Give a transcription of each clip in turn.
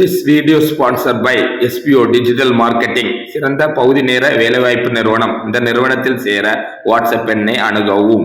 This video sponsor by SPO digital marketing சிறந்த பகுதி நேர வேலைவாய்ப்பு நிறுவனம். இந்த நிறுவனத்தில் சேர வாட்ஸ்அப் எண்ணை அணுகவும்.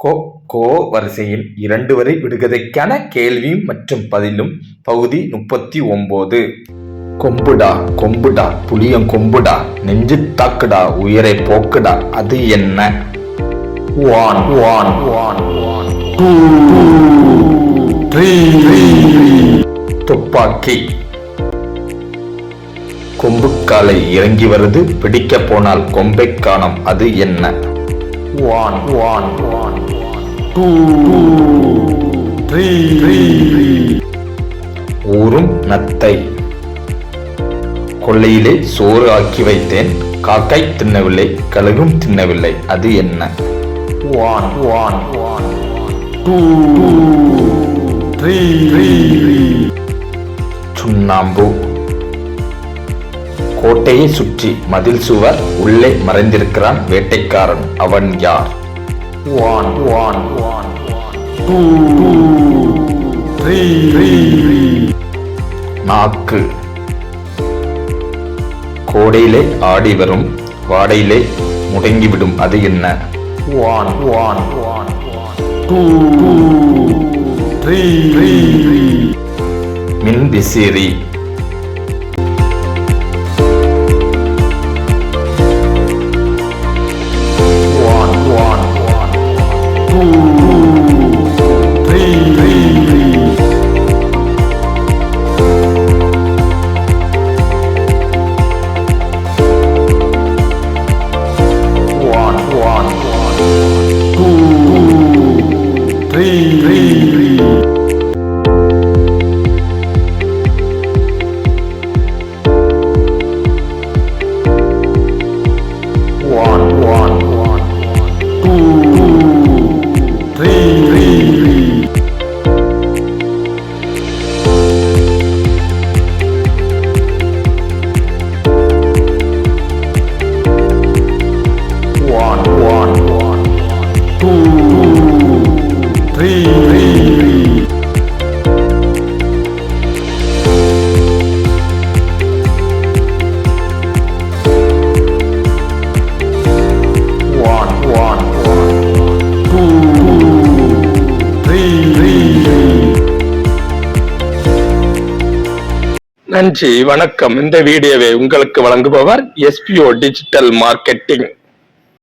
கோ கோ வரிசையில் இரண்டு வரை விடுகதைக்கான கேள்வியும் மற்றும் பதிலும் பகுதி முப்பத்தி ஒன்பது கொம்புடா கொம்புடா புளியம் கொம்புடா நெஞ்சு தாக்குடா உயிரை போக்குடா அது என்ன? வான் ஒன் ஒன் டூ துப்பாக்கி. கொம்புக்காலை இறங்கி வருது பிடிக்க போனால் கொம்பை காணம் அது என்ன? One one one two three ஊரும் நத்தை. கொள்ளையிலே சோறு ஆக்கி வைத்தேன். காக்கை தின்னவில்லை கழுகும் தின்னவில்லை. அது என்ன? One one one two three சுண்ணாம்பு. கோட்டையை சுற்றி மதில் சுவர் உள்ளே மறைந்திருக்கிறான் வேட்டைக்காரன். அவன் யார்? One one one two three நாக்கு. கோடையிலே ஆடி வரும் வாடையிலே முடங்கிவிடும். அது என்ன? One one one two three மின் விசிறி நன்றி வணக்கம். இந்த வீடியோவை உங்களுக்கு வழங்குபவர் எஸ்பிஓ டிஜிட்டல் மார்க்கெட்டிங்